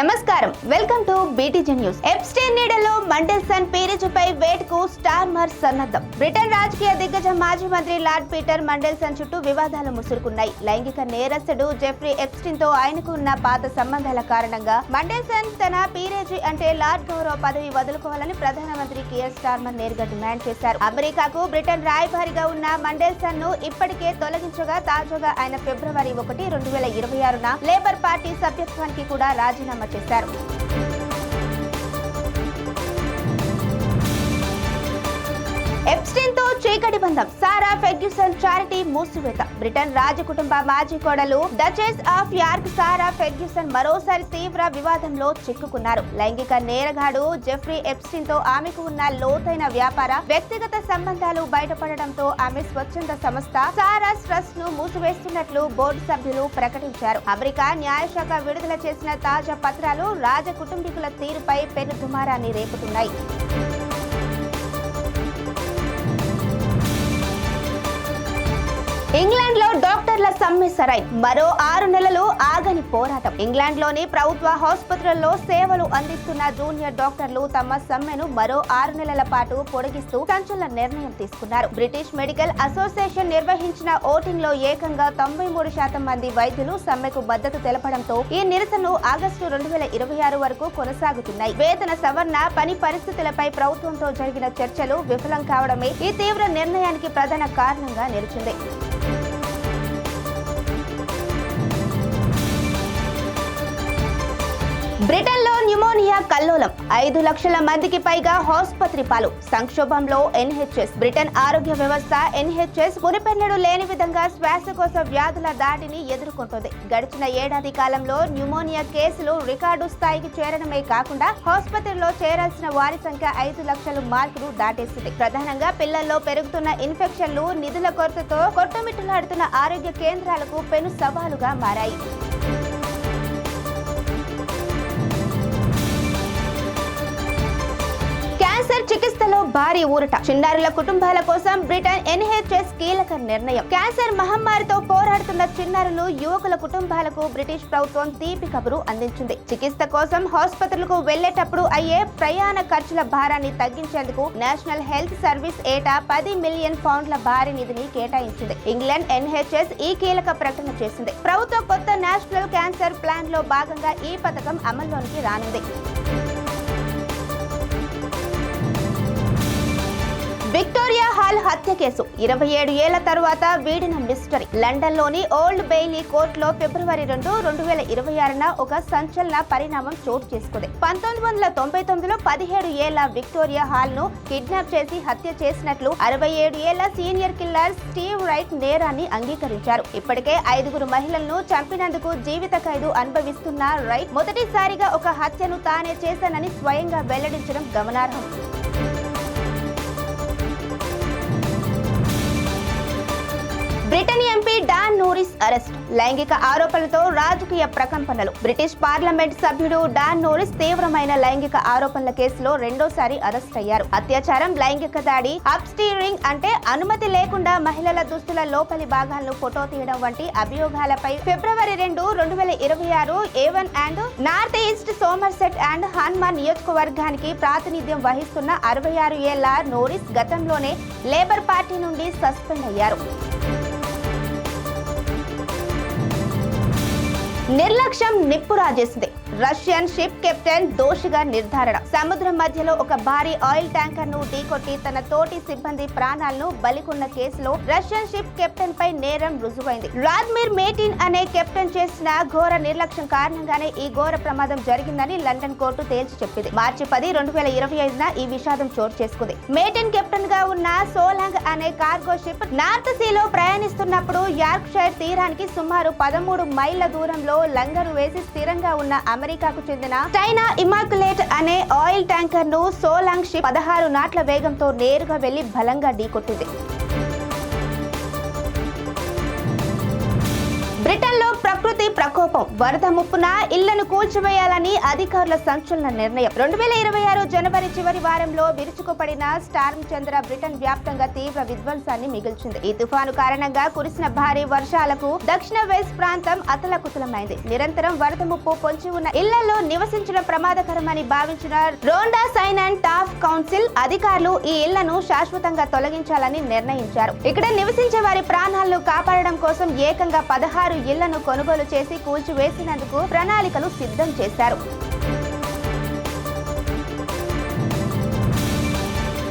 నమస్కారం. Welcome to BTG news. Epstein నీడలో Mandelson పీరిజుపై వేటుకు star మర్ సన్నద్ధం. బ్రిటన్ రాజకీయ దిగ్గజ మాజీ మంత్రి లార్డ్ పీటర్ మండెల్సన్ చుట్టూ వివాదాలు ముసురుకున్నాయి. లైంగిక నేరస్తుడు జెఫ్రీ ఎప్స్టిన్తో ఆయనకు ఉన్న పాత సంబంధాల కారణంగా మండెల్సన్ తన పీరేజీ అంటే లార్డ్ గౌరవ పదవి వదులుకోవాలని ప్రధానమంత్రి కియర్ స్టార్మర్ నేరుగా డిమాండ్ చేశారు. అమెరికాకు బ్రిటన్ రాయబారిగా ఉన్న మండెల్సన్ను ఇప్పటికే తొలగించగా తాజాగా ఆయన ఫిబ్రవరి ఒకటి రెండు వేల ఇరవై ఆరున లేబర్ పార్టీ సభ్యత్వానికి కూడా రాజీనామా చేశారు ఎప్స్టైన్తో చీకటి బంధం. సారా ఫెర్గ్యూసన్ చారిటీ మూసివేత. బ్రిటన్ రాజకుటుంబ మాజీ కోడలు duchess of York Sarah Ferguson మరోసారి తీవ్ర వివాదంలో చిక్కుకున్నారు. లైంగిక నేరగాడు జెఫ్రీ ఎప్స్టిన్తో ఆమెకు ఉన్న లోతైన వ్యాపార వ్యక్తిగత సంబంధాలు బయటపడడంతో ఆమె స్వచ్ఛంద సంస్థ సారా ట్రస్ట్ను మూసివేస్తున్నట్లు బోర్డు సభ్యులు ప్రకటించారు. అమెరికా న్యాయశాఖ విడుదల చేసిన తాజా పత్రాలు రాజ కుటుంబీకుల తీరుపై పెను దుమారాన్ని రేపుతున్నాయి. లో సమ్మె సరై మరో ఆరు నెలలు ఆగని పోరాటం. ఇంగ్లాండ్లోని ప్రభుత్వ ఆసుపత్రుల్లో సేవలు అందిస్తున్న జూనియర్ డాక్టర్లు తమ సమ్మెను మరో ఆరు నెలల పాటు పొడిగిస్తూ సంచలన నిర్ణయం తీసుకున్నారు. బ్రిటిష్ మెడికల్ అసోసియేషన్ నిర్వహించిన ఓటింగ్లో ఏకంగా తొంభై మూడు శాతం మంది వైద్యులు సమ్మెకు మద్దతు తెలపడంతో ఈ నిరసనలు ఆగస్టు రెండు వేల ఇరవై ఆరు వరకు కొనసాగుతున్నాయి. వేతన సవరణ పని పరిస్థితులపై ప్రభుత్వంతో జరిగిన చర్చలు విఫలం కావడమే ఈ తీవ్ర నిర్ణయానికి ప్రధాన కారణంగా నిలిచింది. బ్రిటన్లో న్యూమోనియా కల్లోలం. ఐదు లక్షల మందికి పైగా ఆసుపత్రి పాలు. సంక్షోభంలో ఎన్హెచ్ఎస్. బ్రిటన్ ఆరోగ్య వ్యవస్థ ఎన్హెచ్ఎస్ మునిపెన్నడు లేని విధంగా శ్వాసకోశ వ్యాధుల దాడిని ఎదుర్కొంటోంది. గడిచిన ఏడాది కాలంలో న్యూమోనియా కేసులు రికార్డు స్థాయికి చేరడమే కాకుండా ఆసుపత్రిలో చేరాల్సిన వారి సంఖ్య ఐదు లక్షల మార్కులు దాటేసింది. ప్రధానంగా పిల్లల్లో పెరుగుతున్న ఇన్ఫెక్షన్లు నిధుల కొరతతో కొట్టమిట్టలాడుతున్న ఆరోగ్య కేంద్రాలకు పెను సవాలుగా మారాయి. చికిత్సలో భారీ ఊరట. చిన్నారుల కుటుంబాల కోసం బ్రిటన్ ఎన్హెచ్ఎస్ కీలక నిర్ణయం. క్యాన్సర్ మహమ్మారితో పోరాడుతున్న చిన్నారులు యువకుల కుటుంబాలకు బ్రిటిష్ ప్రభుత్వం తీపి కబురు అందించింది. చికిత్స కోసం ఆసుపత్రులకు వెళ్ళేటప్పుడు అయ్యే ప్రయాణ ఖర్చుల భారాన్ని తగ్గించేందుకు నేషనల్ హెల్త్ సర్వీస్ ఏటా పది మిలియన్ పౌండ్ల భారీ నిధిని కేటాయించింది. ఇంగ్లాండ్ ఎన్హెచ్ఎస్ ఈ కీలక ప్రకటన చేసింది. ప్రభుత్వ కొత్త నేషనల్ క్యాన్సర్ ప్లాన్లో భాగంగా ఈ పథకం అమల్లోనికి రానుంది. విక్టోరియా హాల్ హత్య కేసు. ఇరవై ఏడు ఏళ్ళ తరువాత వీడిన మిస్టరీ. లండన్లోని ఓల్డ్ బెయిలీ కోర్టులో ఫిబ్రవరి రెండు రెండు వేల ఇరవై ఆరున ఒక సంచలన పరిణామం చోటు చేసుకుంది. పంతొమ్మిది వందల తొంభై తొమ్మిదిలో పదిహేడు ఏళ్ళ విక్టోరియా హాల్ను కిడ్నాప్ చేసి హత్య చేసినట్లు అరవై ఏడు ఏళ్ళ సీనియర్ కిల్లర్ స్టీవ్ రైట్ నేరాన్ని అంగీకరించారు. ఇప్పటికే ఐదుగురు మహిళలను చంపినందుకు జీవిత ఖైదు అనుభవిస్తున్న రైట్ మొదటిసారిగా ఒక హత్యను తానే చేశానని స్వయంగా వెల్లడించడం గమనార్హం. Britain MP Don Norris arrest. లైంగిక ఆరోపణలతో రాజకీయ ప్రకంపనలు. బ్రిటిష్ పార్లమెంట్ సభ్యుడు డాన్ నోరిస్ తీవ్రమైన లైంగిక ఆరోపణల కేసులో రెండోసారి అరెస్ట్ అయ్యారు. అత్యాచారం లైంగిక దాడి అప్స్టీరింగ్ అంటే అనుమతి లేకుండా మహిళల దుస్తుల లోపలి భాగాలను ఫోటో తీయడం వంటి అభియోగాలపై ఫిబ్రవరి రెండు రెండు వేల ఇరవై ఆరు Avon and North East Somerset and Hanham నియోజకవర్గానికి ప్రాతినిధ్యం వహిస్తున్న అరవై ఆరు ఏళ్ళ నోరిస్ గతంలోనే లేబర్ పార్టీ నుండి సస్పెండ్ అయ్యారు. నిర్లక్ష్యం నిప్పు రాజేసింది. రష్యన్ షిప్ కెప్టెన్ దోషిగా నిర్ధారణ. సముద్రం మధ్యలో ఒక భారీ ఆయిల్ ట్యాంకర్ను ఢీకొట్టి తన తోటి సిబ్బంది ప్రాణాలను బలికున్న కేసులో రష్యన్ షిప్ కెప్టెన్ పై నేరం రుజువైంది. వ్లాదిమిర్ మేటిన్ అనే కెప్టెన్ చేసిన ఘోర నిర్లక్ష్యం కారణంగానే ఈ ఘోర ప్రమాదం జరిగిందని లండన్ కోర్టు తేల్చి చెప్పింది. మార్చి పది రెండు వేల ఇరవై ఐదున ఈ విషాదం చోటు చేసుకుంది. మేటిన్ కెప్టెన్గా ఉన్న సోలాంగ్ అనే కార్గో షిప్ నార్త్ సీలో ప్రయాణిస్తున్నప్పుడు యార్క్ షైర్ తీరానికి సుమారు పదమూడు మైళ్ళ దూరంలో లంగరు వేసి స్థిరంగా ఉన్న అమెరికాకు చెందిన చైనా ఇమాకులేట్ అనే ఆయిల్ ట్యాంకర్ను సోలాంగ్ షిప్ పదహారు నాట్ల వేగంతో నేరుగా వెళ్ళి బలంగా ఢీకొట్టింది. వరద ముప్పున ఇళ్ళను కూల్చివేయాలని అధికారుల సంచలన నిర్ణయం. రెండు వేల ఇరవై ఆరు జనవరి చివరి వారంలో విరుచుకుపడిన స్టార్మ్ చంద్ర బ్రిటన్ వ్యాప్తంగా తీవ్ర విధ్వంసాన్ని మిగిల్చింది. ఈ తుఫాను కారణంగా కురిసిన భారీ వర్షాలకు దక్షిణ వెస్ట్ ప్రాంతం అతలకుతలమైంది. నిరంతరం వరద ముప్పు పొంచి ఉన్న ఇళ్ళలో నివసించడం ప్రమాదకరమని భావించిన Rhondda Cynon and Taf council అధికారులు ఈ ఇళ్ళను శాశ్వతంగా తొలగించాలని నిర్ణయించారు. ఇక్కడ నివసించే వారి ప్రాణాలను కాపాడడం కోసం ఏకంగా పదహారు ఇళ్ళను కొనుగోలు చేసి వేసినందుకు ప్రణాళికలు సిద్ధం చేశారు.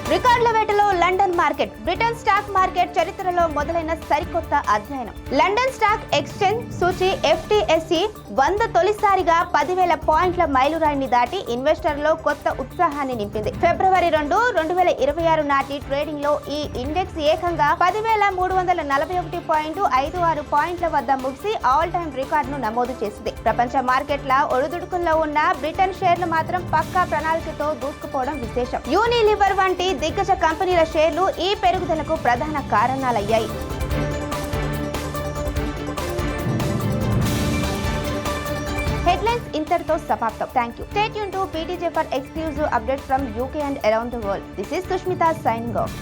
రికార్డుల వేటలో London market Britain stock market చరిత్రలో మొదలైన సరికొత్త అధ్యయనం. లండన్ స్టాక్ ఎక్స్చేంజ్ నుంచి ఎఫ్టిఎస్సి వంద తొలిసారిగా పదివేల పాయింట్ల మైలురాయిని దాటి ఇన్వెస్టర్లో కొత్త ఉత్సాహాన్ని నింపింది. ఫిబ్రవరి రెండు రెండు వేల ఇరవై ఆరు నాటి ట్రేడింగ్లో ఈ ఇండెక్స్ ఏకంగా పదివేల మూడు వందల నలభై ఒకటి పాయింట్ ఐదు ఆరు పాయింట్ల వద్ద ముగిసి ఆల్ టైమ్ రికార్డును నమోదు చేసింది. ప్రపంచ మార్కెట్ల ఒడిదుడుకుల్లో ఉన్న బ్రిటన్ షేర్లు మాత్రం పక్కా ప్రణాళికతో దూసుకుపోవడం విశేషం. యూనిలివర్ వంటి దిగ్గజ కంపెనీల షేర్లు ఈ పెరుగుదలకు ప్రధాన కారణాలయ్యాయి. హెడ్లైన్స్ ఇంతటితో సమాప్తం thank you stay Yoon to PTJ for exclusive updates from UK and around the world this is Sushmita signing off